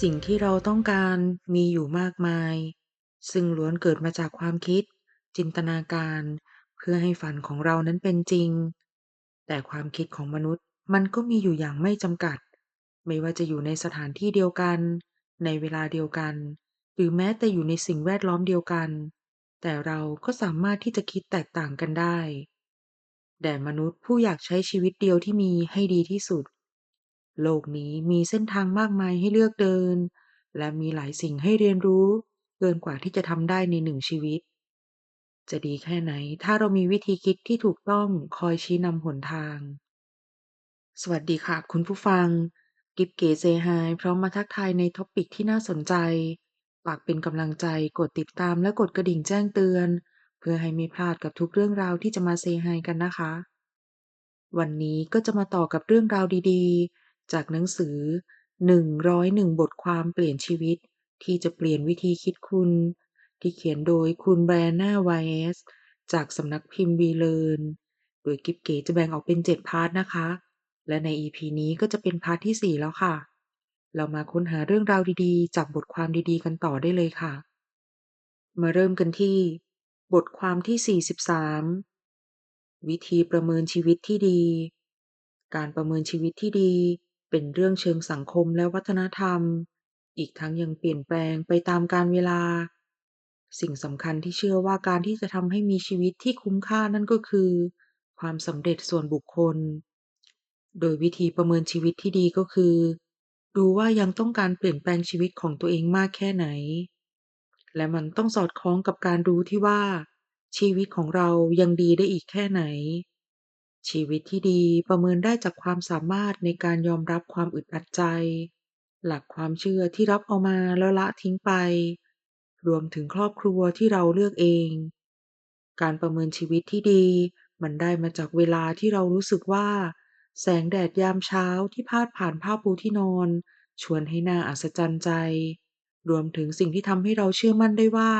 สิ่งที่เราต้องการมีอยู่มากมาย ซึ่งล้วนเกิดมาจากความคิด จินตนาการ เพื่อให้ฝันของเรานั้นเป็นจริง แต่ความคิดของมนุษย์มันก็มีอยู่อย่างไม่จำกัด ไม่ว่าจะอยู่ในสถานที่เดียวกัน ในเวลาเดียวกัน หรือแม้แต่อยู่ในสิ่งแวดล้อมเดียวกัน แต่เราก็สามารถที่จะคิดแตกต่างกันได้แด่มนุษย์ผู้อยากใช้ชีวิตเดียวที่มีให้ดีที่สุด โลกนี้มีเส้นทางมากมายให้เลือกเดิน และมีหลายสิ่งให้เรียนรู้ เกินกว่าที่จะทำได้ในหนึ่งชีวิต จะดีแค่ไหนถ้าเรามีวิธีคิดที่ถูกต้องคอยชี้นำหนทาง สวัสดีค่ะคุณผู้ฟัง กิฟเก๋เซฮายพร้อมมาทักทายในท็อปิกที่น่าสนใจฝากเป็นกำลังใจกดติดตามและกดกระดิ่งแจ้งเตือน เพื่อให้ไม่พลาดกับทุกเรื่องราวที่จะมาเซฮายกันนะคะ วันนี้ก็จะมาต่อกับเรื่องราวดีๆ จากหนังสือ 101 บทความเปลี่ยนชีวิต ที่จะเปลี่ยนวิธีคิดคุณ ที่เขียนโดยคุณแบรนนาไวสจากสำนักพิมพ์วีเล r ร์นโดยกิฟเก๋จะแบ่งออกเป็น 7 พาร์ทนะคะ และใน EP นี้ก็จะเป็นพาร์ทที่ 4 แล้วค่ะ เรามาค้นหาเรื่องราวดีๆ จากบทความดีๆ กันต่อได้เลยค่ะ มาเริ่มกันที่ บทความที่ 43 วิธีประเมินชีวิตที่ดี การประเมินชีวิตที่ดี เป็นเรื่องเชิงสังคมและวัฒนธรรม อีกทั้งยังเปลี่ยนแปลงไปตามกาลเวลา สิ่งสำคัญที่เชื่อว่าการที่จะทำให้มีชีวิตที่คุ้มค่านั่นก็คือ ความสำเร็จส่วนบุคคล โดยวิธีประเมินชีวิตที่ดีก็คือ ดูว่ายังต้องการเปลี่ยนแปลงชีวิตของตัวเองมากแค่ไหน และมันต้องสอดคล้องกับการรู้ที่ว่า ชีวิตของเรายังดีได้อีกแค่ไหน ชีวิตที่ดีประเมินได้จากความสามารถในการยอมรับความอึดอัดใจ หลักความเชื่อที่รับเอามาแล้วละทิ้งไป รวมถึงครอบครัวที่เราเลือกเอง การประเมินชีวิตที่ดี มันได้มาจากเวลาที่เรารู้สึกว่า แสงแดดยามเช้าที่พาดผ่านผ้าปูที่นอน ชวนให้น่าอัศจรรย์ใจ รวมถึงสิ่งที่ทำให้เราเชื่อมั่นได้ว่า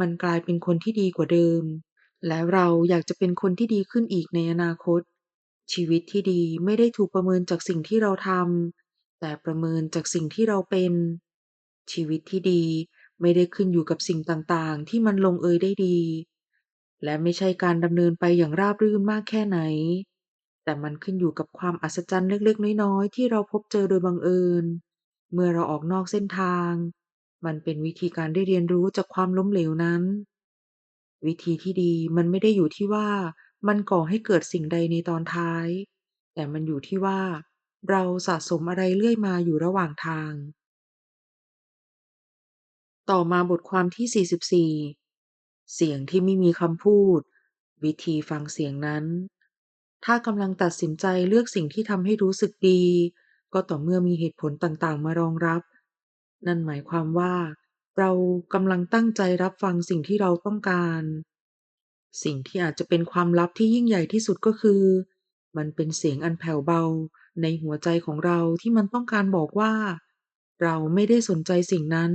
มันกลายเป็นคนที่ดีกว่าเดิม และเราอยากจะเป็นคนที่ดีขึ้นอีกในอนาคต ชีวิตที่ดีไม่ได้ถูกประเมินจากสิ่งที่เราทำแต่ประเมินจากสิ่งที่เราเป็น ชีวิตที่ดีไม่ได้ขึ้นอยู่กับสิ่งต่างๆ ที่มันลงเอยได้ดี และไม่ใช่การดำเนินไปอย่างราบรื่นมากแค่ไหน แต่มันขึ้นอยู่กับความอัศจรรย์เล็กๆ น้อยๆ ที่เราพบเจอโดยบังเอิญ เมื่อเราออกนอกเส้นทาง มันเป็นวิธีการได้เรียนรู้จากความล้มเหลวนั้น วิธีที่ดีมันไม่ได้อยู่ที่ว่ามันก่อให้เกิดสิ่งใดในตอนท้าย แต่มันอยู่ที่ว่า เราสะสมอะไรเรื่อยมาอยู่ระหว่างทาง ต่อมาบทความที่ 44 เสียงที่ไม่มีคำพูด วิธีฟังเสียงนั้น ถ้ากำลังตัดสินใจเลือกสิ่งที่ทำให้รู้สึกดี ก็ต่อเมื่อมีเหตุผลต่างๆมารองรับ นั่นหมายความว่า เรากำลังตั้งใจรับฟังสิ่งที่เราต้องการ สิ่งที่อาจจะเป็นความลับที่ยิ่งใหญ่ที่สุดก็คือ มันเป็นเสียงอันแผ่วเบาในหัวใจของเราที่มันต้องการบอกว่า เราไม่ได้สนใจสิ่งนั้น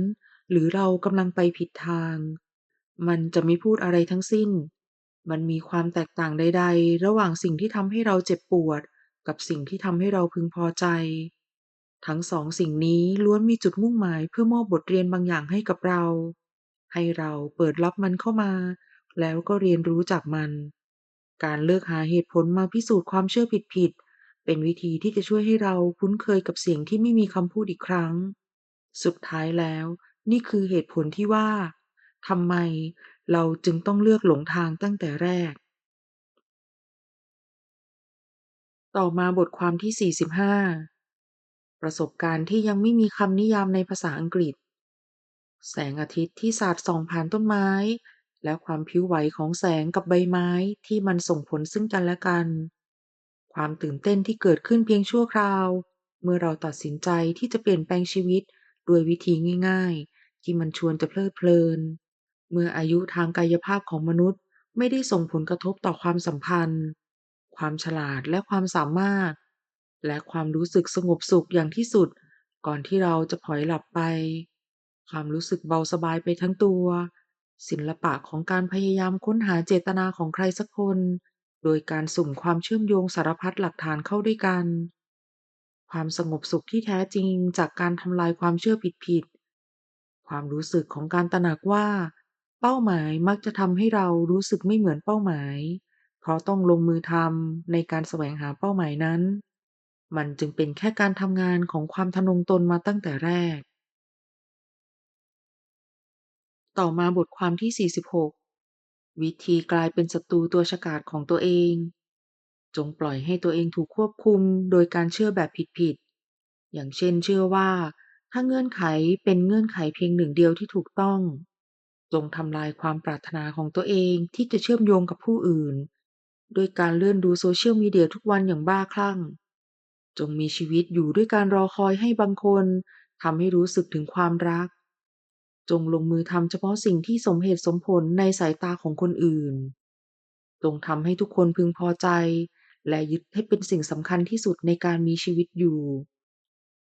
หรือเรากำลังไปผิดทาง มันจะไม่พูดอะไรทั้งสิ้น มันมีความแตกต่างใด ๆ ระหว่างสิ่งที่ทำให้เราเจ็บปวด กับสิ่งที่ทำให้เราพึงพอใจ ทั้งสองสิ่งนี้ล้วนมีจุดมุ่งหมายเพื่อมอบบทเรียนบางอย่างให้กับเรา ให้เราเปิดรับมันเข้ามา แล้วก็เรียนรู้จากมัน การเลือกหาเหตุผลมาพิสูจน์ความเชื่อผิดๆเป็นวิธีที่จะช่วยให้เราคุ้นเคยกับเสียงที่ไม่มีคำพูดอีกครั้ง สุดท้ายแล้ว นี่คือเหตุผลที่ว่าทำไมเราจึงต้องเลือกหลงทางตั้งแต่แรก ต่อมาบทความที่ 45 ประสบการณ์ที่ยังไม่มีคำนิยามในภาษาอังกฤษ แสงอาทิตย์ที่สาดส่องผ่านต้นไม้ และความผิวไหวของแสงกับใบไม้ที่มันส่งผลซึ่งกันและกัน ความตื่นเต้นที่เกิดขึ้นเพียงชั่วคราว เมื่อเราตัดสินใจที่จะเปลี่ยนแปลงชีวิตด้วยวิธีง่ายๆ ที่มันชวนจะเพลิดเพลิน เมื่ออายุทางกายภาพของมนุษย์ไม่ได้ส่งผลกระทบต่อความสัมพันธ์ ความฉลาดและความสามารถ และความรู้สึกสงบสุขอย่างที่สุด ก่อนที่เราจะผลอยหลับไป ความรู้สึกเบาสบายไปทั้งตัว ศิลปะของการพยายามค้นหาเจตนาของใครสักคน โดยการสุ่มความเชื่อมโยงสารพัดหลักฐานเข้าด้วยกัน ความสงบสุขที่แท้จริงจากการทำลายความเชื่อผิดๆความรู้สึกของการตระหนักว่า เป้าหมายมักจะทำให้เรารู้สึกไม่เหมือนเป้าหมาย เพราะต้องลงมือทำในการแสวงหาเป้าหมายนั้น มันจึงเป็นแค่การทำงานของความทะนงตนมาตั้งแต่แรก ต่อมาบทความที่ 46 วิธีกลายเป็นศัตรูตัวฉกาจของตัวเอง จงปล่อยให้ตัวเองถูกควบคุมโดยการเชื่อแบบผิดๆ อย่างเช่นเชื่อว่า ถ้าเงื่อนไขเป็นเงื่อนไขเพียงหนึ่งเดียวที่ถูกต้อง จงทำลายความปรารถนาของตัวเองที่จะเชื่อมโยงกับผู้อื่น โดยการเลื่อนดูโซเชียลมีเดียทุกวันอย่างบ้าคลั่ง จงมีชีวิตอยู่ด้วยการรอคอยให้บางคนทำให้รู้สึกถึงความรัก จงลงมือทำเฉพาะสิ่งที่สมเหตุสมผลในสายตาของคนอื่น จงทำให้ทุกคนพึงพอใจ และยึดให้เป็นสิ่งสำคัญที่สุดในการมีชีวิตอยู่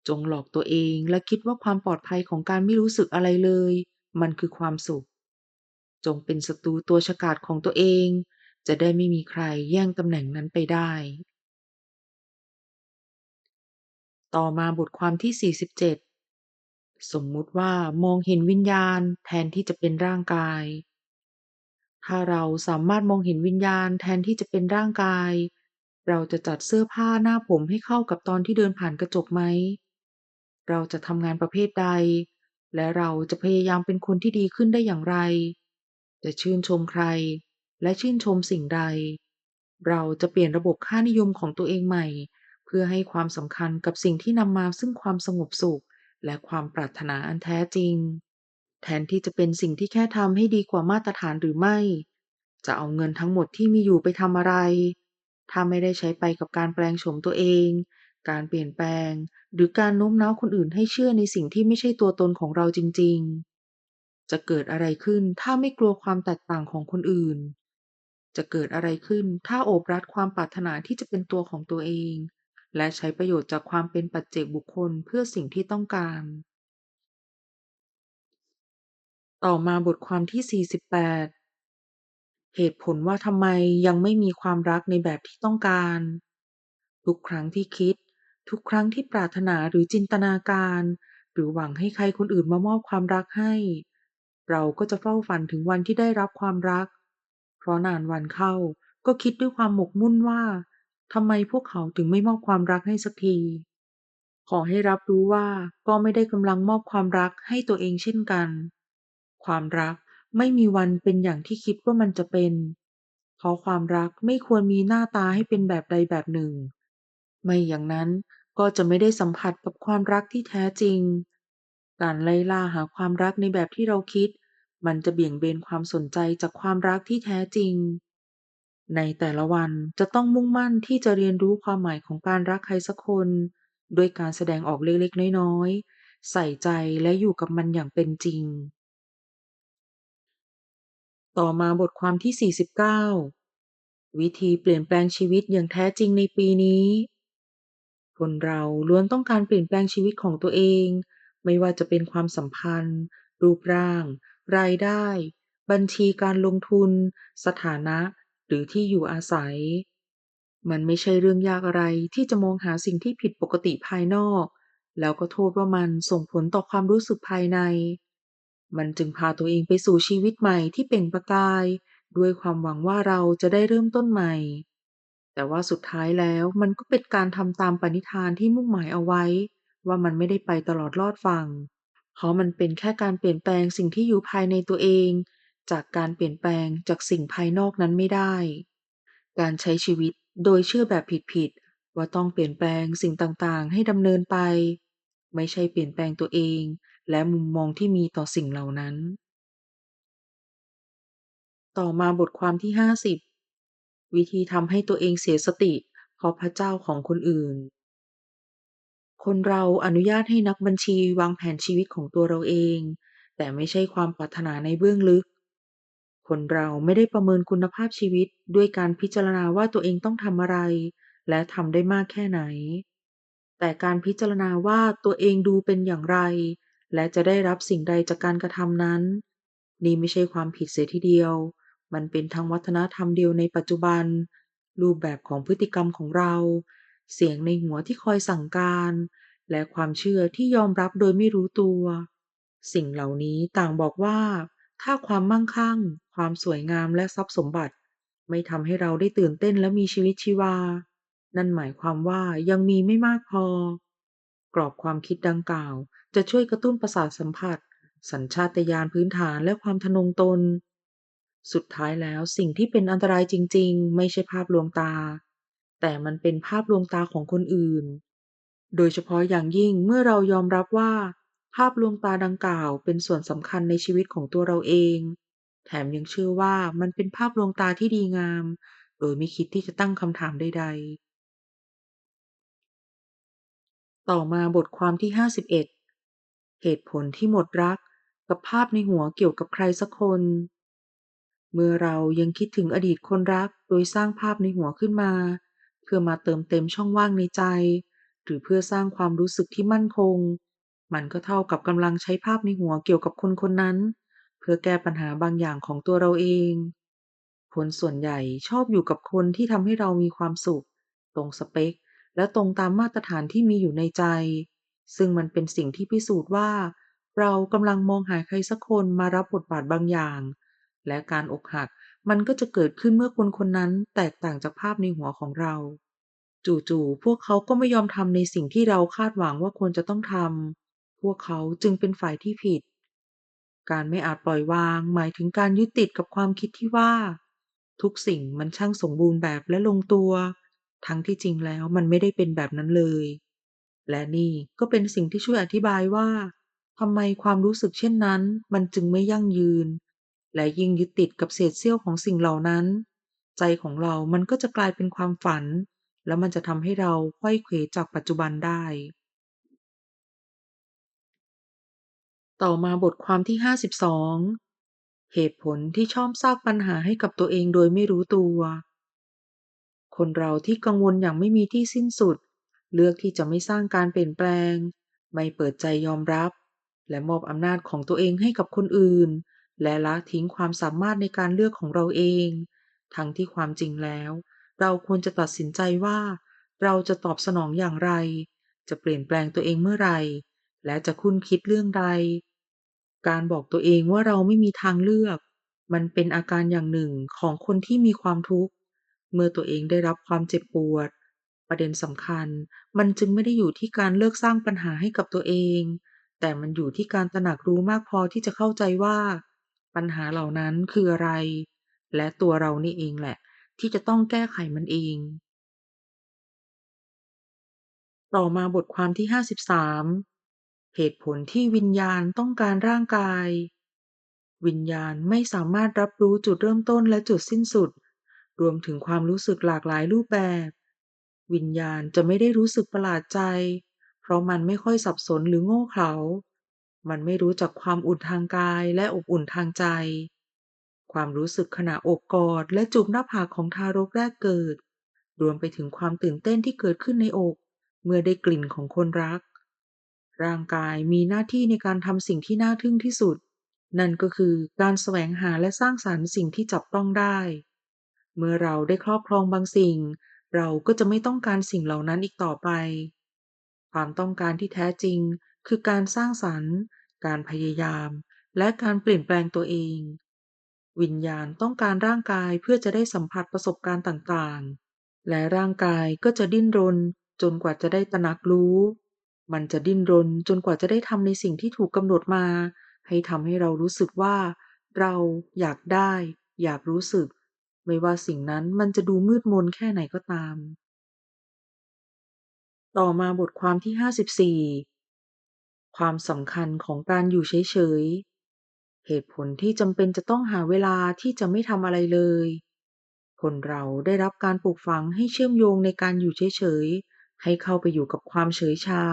จงหลอกตัวเองและคิดว่าความปลอดภัยของการไม่รู้สึกอะไรเลย มันคือความสุข จงเป็นศัตรูตัวฉกาจของตัวเอง จะได้ไม่มีใครแย่งตำแหน่งนั้นไปได้ ต่อมาบทความที่ 47 สมมุติว่ามองเห็นวิญญาณแทนที่จะเป็นร่างกาย ถ้าเราสามารถมองเห็นวิญญาณแทนที่จะเป็นร่างกาย เราจะจัดเสื้อผ้าหน้าผมให้เข้ากับตอนที่เดินผ่านกระจกไหม เราจะทำงานประเภทใด และเราจะพยายามเป็นคนที่ดีขึ้นได้อย่างไร จะชื่นชมใคร และชื่นชมสิ่งใด เราจะเปลี่ยนระบบค่านิยมของตัวเองใหม่ พื่อให้ความสำคัญกับสิ่งที่นำมาซึ่งความสงบสุข และความปรารถนาอันแท้จริง แทนที่จะเป็นสิ่งที่แค่ทำให้ดีกว่ามาตรฐานหรือไม่ จะเอาเงินทั้งหมดที่มีอยู่ไปทำอะไร ถ้าไม่ได้ใช้ไปกับการแปลงโฉมตัวเอง การเปลี่ยนแปลง หรือการโน้มน้าวคนอื่นให้เชื่อในสิ่งที่ไม่ใช่ตัวตนของเราจริง ๆ จะเกิดอะไรขึ้นถ้าไม่กลัวความแตกต่างของคนอื่น จะเกิดอะไรขึ้นถ้าโอบรัดความปรารถนาที่จะเป็นตัวของตัวเอง และใช้ประโยชน์จากความเป็นปัจเจกบุคคลเพื่อสิ่งที่ต้องการ ต่อมาบทความที่ 48 เหตุผลว่าทำไมยังไม่มีความรักในแบบที่ต้องการ ทุกครั้งที่คิด ทุกครั้งที่ปรารถนาหรือจินตนาการ หรือหวังให้ใครคนอื่นมามอบความรักให้ เราก็จะเฝ้าฝันถึงวันที่ได้รับความรัก เพราะนานวันเข้าก็คิดด้วยความหมกมุ่นว่า ทำไมพวกเขาถึงไม่มอบความรักให้สักที ขอให้รับรู้ว่าก็ไม่ได้กำลังมอบความรักให้ตัวเองเช่นกัน ความรักไม่มีวันเป็นอย่างที่คิดว่ามันจะเป็น เพราะความรักไม่ควรมีหน้าตาให้เป็นแบบใดแบบหนึ่ง ไม่อย่างนั้นก็จะไม่ได้สัมผัสกับความรักที่แท้จริง การไล่ล่าหาความรักในแบบที่เราคิด มันจะเบี่ยงเบนความสนใจจากความรักที่แท้จริง ในแต่ละวันจะต้องมุ่งมั่นที่จะเรียนรู้ความหมายของการรักใครสักคนด้วยการแสดงออกเล็กๆ น้อยๆ ใส่ใจและอยู่กับมันอย่างเป็นจริง ต่อมาบทความที่ 49 วิธีเปลี่ยนแปลงชีวิตอย่างแท้จริงในปีนี้ คนเราล้วนต้องการเปลี่ยนแปลงชีวิตของตัวเอง ไม่ว่าจะเป็นความสัมพันธ์ รูปร่าง รายได้ บัญชีการลงทุน สถานะ หรือที่อยู่อาศัย มันไม่ใช่เรื่องยากอะไรที่จะมองหาสิ่งที่ผิดปกติภายนอก แล้วก็โทษว่ามันส่งผลต่อความรู้สึกภายใน มันจึงพาตัวเองไปสู่ชีวิตใหม่ที่เปล่งประกาย ด้วยความหวังว่าเราจะได้เริ่มต้นใหม่ แต่ว่าสุดท้ายแล้วมันก็เป็นการทำตามปณิธานที่มุ่งหมายเอาไว้ ว่ามันไม่ได้ไปตลอดรอดฝั่งเพราะมันเป็นแค่การเปลี่ยนแปลงสิ่งที่อยู่ภายในตัวเอง จากการเปลี่ยนแปลงจากสิ่งภายนอกนั้นไม่ได้ การใช้ชีวิตโดยเชื่อแบบผิดๆว่าต้องเปลี่ยนแปลงสิ่งต่างๆ ให้ดำเนินไป ไม่ใช่เปลี่ยนแปลงตัวเอง และมุมมองที่มีต่อสิ่งเหล่านั้น ต่อมาบทความที่ 50 วิธีทำให้ตัวเองเสียสติเพราะพระเจ้าของคนอื่น คนเราอนุญาตให้นักบัญชีวางแผนชีวิตของตัวเราเอง แต่ไม่ใช่ความปรารถนาในเบื้องลึก คนเราไม่ได้ประเมินคุณภาพชีวิตด้วยการพิจารณาว่าตัวเองต้องทำอะไร และทำได้มากแค่ไหน แต่การพิจารณาว่าตัวเองดูเป็นอย่างไร และจะได้รับสิ่งใดจากการกระทำนั้น นี่ไม่ใช่ความผิดเสียทีเดียว มันเป็นทั้งวัฒนธรรมเดียวในปัจจุบัน รูปแบบของพฤติกรรมของเรา เสียงในหัวที่คอยสั่งการ และความเชื่อที่ยอมรับโดยไม่รู้ตัว สิ่งเหล่านี้ต่างบอกว่า ถ้าความมั่งคั่งความสวยงามและทรัพย์สมบัติ ไม่ทำให้เราได้ตื่นเต้นและมีชีวิตชีวา นั่นหมายความว่ายังมีไม่มากพอ กรอบความคิดดังกล่าว จะช่วยกระตุ้นประสาทสัมผัส สัญชาตญาณพื้นฐานและความทะนงตน สุดท้ายแล้วสิ่งที่เป็นอันตรายจริง ๆ ไม่ใช่ภาพลวงตา แต่มันเป็นภาพลวงตาของคนอื่น โดยเฉพาะอย่างยิ่งเมื่อเรายอมรับว่า ภาพลวงตาดังกล่าวเป็นส่วนสำคัญในชีวิตของตัวเราเอง แถมยังเชื่อว่ามันเป็นภาพลวงตาที่ดีงาม โดยไม่คิดที่จะตั้งคำถามใด ๆ ต่อมาบทความที่ 51 เหตุผลที่หมดรักกับภาพในหัวเกี่ยวกับใครสักคน เมื่อเรายังคิดถึงอดีตคนรักโดยสร้างภาพในหัวขึ้นมา เพื่อมาเติมเต็มช่องว่างในใจ หรือเพื่อสร้างความรู้สึกที่มั่นคง มันก็เท่ากับกำลังใช้ภาพในหัวเกี่ยวกับคนคนนั้น เพื่อแก้ปัญหาบางอย่างของตัวเราเอง คนส่วนใหญ่ชอบอยู่กับคนที่ทำให้เรามีความสุข ตรงสเปค และตรงตามมาตรฐานที่มีอยู่ในใจ ซึ่งมันเป็นสิ่งที่พิสูจน์ว่า เรากำลังมองหาใครสักคนมารับบทบาทบางอย่าง และการอกหักมันก็จะเกิดขึ้นเมื่อคนคนนั้นแตกต่างจากภาพในหัวของเรา จู่ๆ พวกเขาก็ไม่ยอมทำในสิ่งที่เราคาดหวังว่าควรจะต้องทำ พวกเขาจึงเป็นฝ่ายที่ผิด การไม่อาจปล่อยวางหมายถึงการยึดติดกับความคิดที่ว่า ทุกสิ่งมันช่างสมบูรณ์แบบและลงตัว ทั้งที่จริงแล้วมันไม่ได้เป็นแบบนั้นเลย และนี่ก็เป็นสิ่งที่ช่วยอธิบายว่าทำไมความรู้สึกเช่นนั้น มันจึงไม่ยั่งยืน และยิ่งยึดติดกับเศษเสี้ยวของสิ่งเหล่านั้น ใจของเรามันก็จะกลายเป็นความฝัน แล้วมันจะทำให้เราไขว้เขวจากปัจจุบันได้ ต่อมาบทความที่ 52 เหตุผลที่ชอบสร้างปัญหาให้กับตัวเองโดยไม่รู้ตัว คนเราที่กังวลอย่างไม่มีที่สิ้นสุด เลือกที่จะไม่สร้างการเปลี่ยนแปลง ไม่เปิดใจยอมรับ และมอบอำนาจของตัวเองให้กับคนอื่น และละทิ้งความสามารถในการเลือกของเราเอง ทั้งที่ความจริงแล้ว เราควรจะตัดสินใจว่า เราจะตอบสนองอย่างไร จะเปลี่ยนแปลงตัวเองเมื่อไหร่และจะคุ้นคิดเรื่องใด การบอกตัวเองว่าเราไม่มีทางเลือก มันเป็นอาการอย่างหนึ่งของคนที่มีความทุกข์ เมื่อตัวเองได้รับความเจ็บปวด ประเด็นสำคัญ มันจึงไม่ได้อยู่ที่การเลิกสร้างปัญหาให้กับตัวเอง แต่มันอยู่ที่การตระหนักรู้มากพอที่จะเข้าใจว่า ปัญหาเหล่านั้นคืออะไร และตัวเรานี่เองแหละ ที่จะต้องแก้ไขมันเอง ต่อมาบทความที่ 53 เหตุผลที่วิญญาณต้องการร่างกาย วิญญาณไม่สามารถรับรู้จุดเริ่มต้นและจุดสิ้นสุด รวมถึงความรู้สึกหลากหลายรูปแบบ วิญญาณจะไม่ได้รู้สึกประหลาดใจ เพราะมันไม่ค่อยสับสนหรือโง่เขลา มันไม่รู้จักความอุ่นทางกายและอบอุ่นทางใจ ความรู้สึกขณะอบกอดและจูบหน้าผากของทารกแรกเกิด รวมไปถึงความตื่นเต้นที่เกิดขึ้นในอก เมื่อได้กลิ่นของคนรัก ร่างกายมีหน้าที่ในการทำสิ่งที่น่าทึ่งที่สุด นั่นก็คือการแสวงหาและสร้างสรรค์สิ่งที่จับต้องได้ เมื่อเราได้ครอบครองบางสิ่ง เราก็จะไม่ต้องการสิ่งเหล่านั้นอีกต่อไป ความต้องการที่แท้จริง คือการสร้างสรรค์ การพยายาม และการเปลี่ยนแปลงตัวเอง วิญญาณต้องการร่างกายเพื่อจะได้สัมผัสประสบการณ์ต่างๆ และร่างกายก็จะดิ้นรนจนกว่าจะได้ตระหนักรู้ มันจะดิ้นรนจนกว่าจะได้ทำในสิ่งที่ถูกกำหนดมา ให้ทำให้เรารู้สึกว่า เราอยากได้ อยากรู้สึก ไม่ว่าสิ่งนั้นมันจะดูมืดมนแค่ไหนก็ตาม ต่อมาบทความที่ 54 ความสำคัญของการอยู่เฉยๆ เหตุผลที่จำเป็นจะต้องหาเวลาที่จะไม่ทำอะไรเลย คนเราได้รับการปลูกฝังให้เชื่อมโยงในการอยู่เฉยๆให้เข้าไปอยู่กับความเฉยชา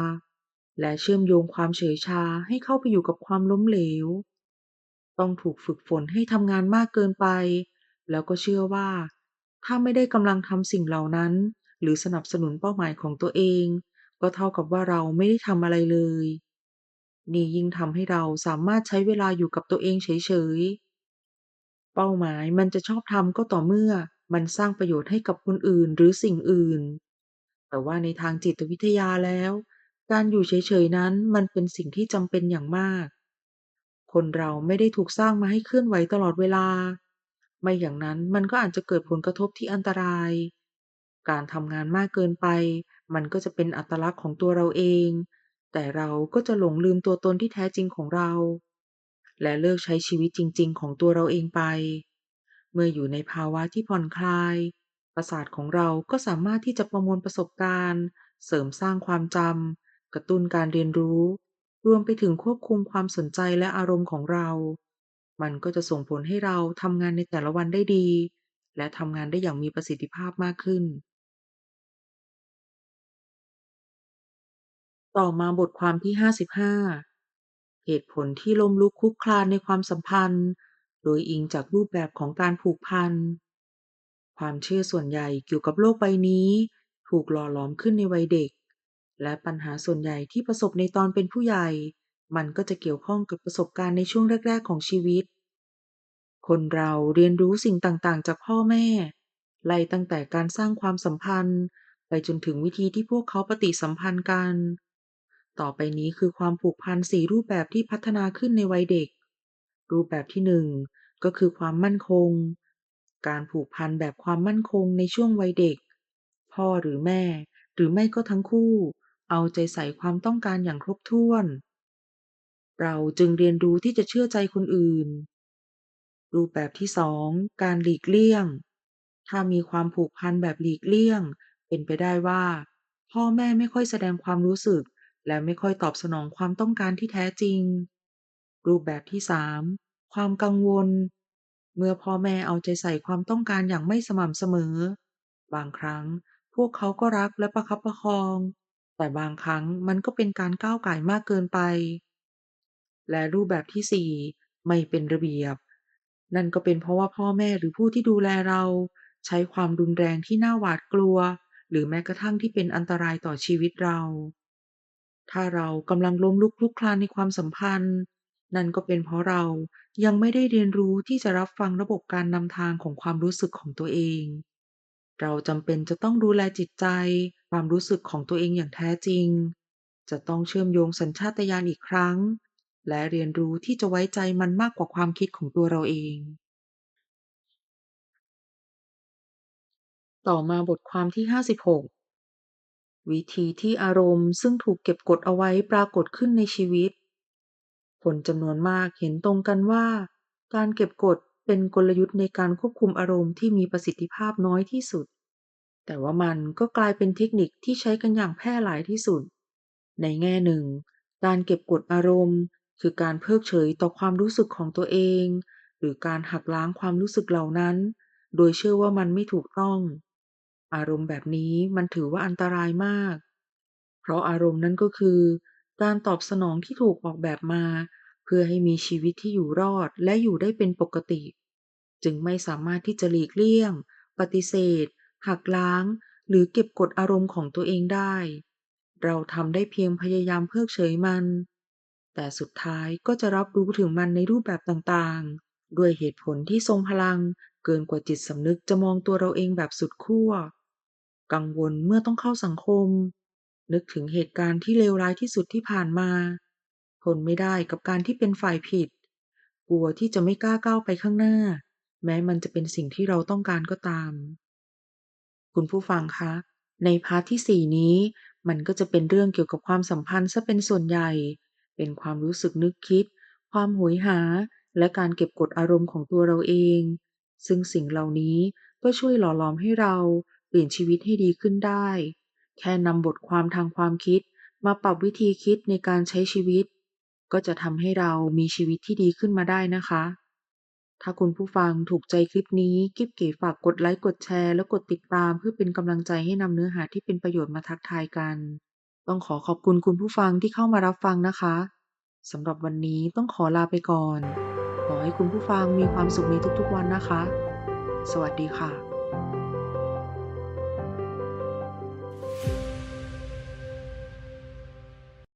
และเชื่อมโยงความเฉยชาให้เข้าไปอยู่กับความล้มเหลว ต้องถูกฝึกฝนให้ทำงานมากเกินไป แล้วก็เชื่อว่า ถ้าไม่ได้กำลังทำสิ่งเหล่านั้น หรือสนับสนุนเป้าหมายของตัวเอง ก็เท่ากับว่าเราไม่ได้ทำอะไรเลย นี่ยิ่งทำให้เราสามารถใช้เวลาอยู่กับตัวเองเฉยๆ เป้าหมายมันจะชอบทำก็ต่อเมื่อมันสร้างประโยชน์ให้กับคนอื่นหรือสิ่งอื่น แต่ว่าในทางจิตวิทยาแล้ว การอยู่เฉยๆนั้นมันเป็นสิ่งที่จำเป็นอย่างมาก คนเราไม่ได้ถูกสร้างมาให้เคลื่อนไหวตลอดเวลา ไม่อย่างนั้นมันก็อาจจะเกิดผลกระทบที่อันตราย การทำงานมากเกินไป มันก็จะเป็นอัตลักษณ์ของตัวเราเอง แต่เราก็จะหลงลืมตัวตนที่แท้จริงของเรา และเลิกใช้ชีวิตจริง ๆ ของตัวเราเองไป เมื่ออยู่ในภาวะที่ผ่อนคลาย ประสาทของเราก็สามารถที่จะประมวลประสบการณ์ เสริมสร้างความจำ กระตุ้นการเรียนรู้ รวมไปถึงควบคุมความสนใจและอารมณ์ของเรา มันก็จะส่งผลให้เราทำงานในแต่ละวันได้ดี และทำงานได้อย่างมีประสิทธิภาพมากขึ้น ต่อมาบทความที่ 55 เหตุผลที่ล้มลุกคลุกคลานในความสัมพันธ์ โดยอิงจากรูปแบบของการผูกพัน ความเชื่อส่วนใหญ่เกี่ยวกับโลกใบนี้ ถูกหล่อหลอมขึ้นในวัยเด็ก และปัญหาส่วนใหญ่ที่ประสบในตอนเป็นผู้ใหญ่ มันก็จะเกี่ยวข้องกับประสบการณ์ในช่วงแรก ๆ ของชีวิต คนเราเรียนรู้สิ่งต่างๆ จากพ่อแม่ ไล่ตั้งแต่การสร้างความสัมพันธ์ ไปจนถึงวิธีที่พวกเขาปฏิสัมพันธ์กัน ต่อไปนี้คือความผูกพันสี่รูปแบบที่พัฒนาขึ้นในวัยเด็ก รูปแบบที่หนึ่งก็คือความมั่นคง การผูกพันแบบความมั่นคงในช่วงวัยเด็ก พ่อหรือแม่ หรือไม่ก็ทั้งคู่ เอาใจใส่ความต้องการอย่างครบถ้วน เราจึงเรียนรู้ที่จะเชื่อใจคนอื่น รูปแบบที่สองการหลีกเลี่ยง ถ้ามีความผูกพันแบบหลีกเลี่ยง เป็นไปได้ว่า พ่อแม่ไม่ค่อยแสดงความรู้สึก และไม่ค่อยตอบสนองความต้องการที่แท้จริง รูปแบบที่สามความกังวล เมื่อพ่อแม่เอาใจใส่ความต้องการอย่างไม่สม่ำเสมอ บางครั้งพวกเขาก็รักและประคับประคอง แต่บางครั้งมันก็เป็นการก้าวก่ายมากเกินไป และรูปแบบที่สี่ไม่เป็นระเบียบ นั่นก็เป็นเพราะว่าพ่อแม่หรือผู้ที่ดูแลเรา ใช้ความรุนแรงที่น่าหวาดกลัว หรือแม้กระทั่งที่เป็นอันตรายต่อชีวิตเรา ถ้าเรากำลังล้มลุกคลุกคลานในความสัมพันธ์ นั่นก็เป็นเพราะเรายังไม่ได้เรียนรู้ที่จะรับฟังระบบการนำทางของความรู้สึกของตัวเอง เราจำเป็นจะต้องดูแลจิตใจ ความรู้สึกของตัวเองอย่างแท้จริง จะต้องเชื่อมโยงสัญชาตญาณอีกครั้ง และเรียนรู้ที่จะไว้ใจมันมากกว่าความคิดของตัวเราเอง ต่อมาบทความที่ 56 วิธีที่อารมณ์ซึ่งถูกเก็บกดเอาไว้ปรากฏขึ้นในชีวิต คนจำนวนมากเห็นตรงกันว่า การเก็บกดเป็นกลยุทธ์ในการควบคุมอารมณ์ที่มีประสิทธิภาพน้อยที่สุด แต่ว่ามันก็กลายเป็นเทคนิคที่ใช้กันอย่างแพร่หลายที่สุด ในแง่หนึ่ง การเก็บกดอารมณ์ คือการเพิกเฉยต่อความรู้สึกของตัวเอง หรือการหักล้างความรู้สึกเหล่านั้น โดยเชื่อว่ามันไม่ถูกต้อง อารมณ์แบบนี้มันถือว่าอันตรายมาก เพราะอารมณ์นั้นก็คือ การตอบสนองที่ถูกออกแบบมา เพื่อให้มีชีวิตที่อยู่รอดและอยู่ได้เป็นปกติ จึงไม่สามารถที่จะหลีกเลี่ยง ปฏิเสธ หักล้าง หรือเก็บกดอารมณ์ของตัวเองได้ เราทำได้เพียงพยายามเพิกเฉยมัน แต่สุดท้ายก็จะรับรู้ถึงมันในรูปแบบต่างๆ ด้วยเหตุผลที่ทรงพลังเกินกว่าจิตสำนึกจะมองตัวเราเองแบบสุดขั้ว กังวลเมื่อต้องเข้าสังคม นึกถึงเหตุการณ์ที่เลวร้ายที่สุดที่ผ่านมา ทนไม่ได้กับการที่เป็นฝ่ายผิด กลัวที่จะไม่กล้าก้าวไปข้างหน้า แม้มันจะเป็นสิ่งที่เราต้องการก็ตาม คุณผู้ฟังคะ ในพาร์ทที่ 4 นี้ มันก็จะเป็นเรื่องเกี่ยวกับความสัมพันธ์ซะเป็นส่วนใหญ่ เป็นความรู้สึกนึกคิด ความโหยหา และการเก็บกดอารมณ์ของตัวเราเอง ซึ่งสิ่งเหล่านี้ก็ช่วยหล่อหลอมให้เราเปลี่ยนชีวิตให้ดีขึ้นได้ แค่นำบทความทางความคิด มาปรับวิธีคิดในการใช้ชีวิต ก็จะทำให้เรามีชีวิตที่ดีขึ้นมาได้นะคะ ถ้าคุณผู้ฟังถูกใจคลิปนี้กิ๊บเก๋ฝากกดไลค์กดแชร์และกดติดตามเพื่อเป็นกำลังใจให้นำเนื้อหาที่เป็นประโยชน์มาทักทายกัน ต้องขอขอบคุณคุณผู้ฟังที่เข้ามารับฟังนะคะสำหรับวันนี้ต้องขอลาไปก่อน ขอให้คุณผู้ฟังมีความสุขในทุกๆวันนะคะ สวัสดีค่ะ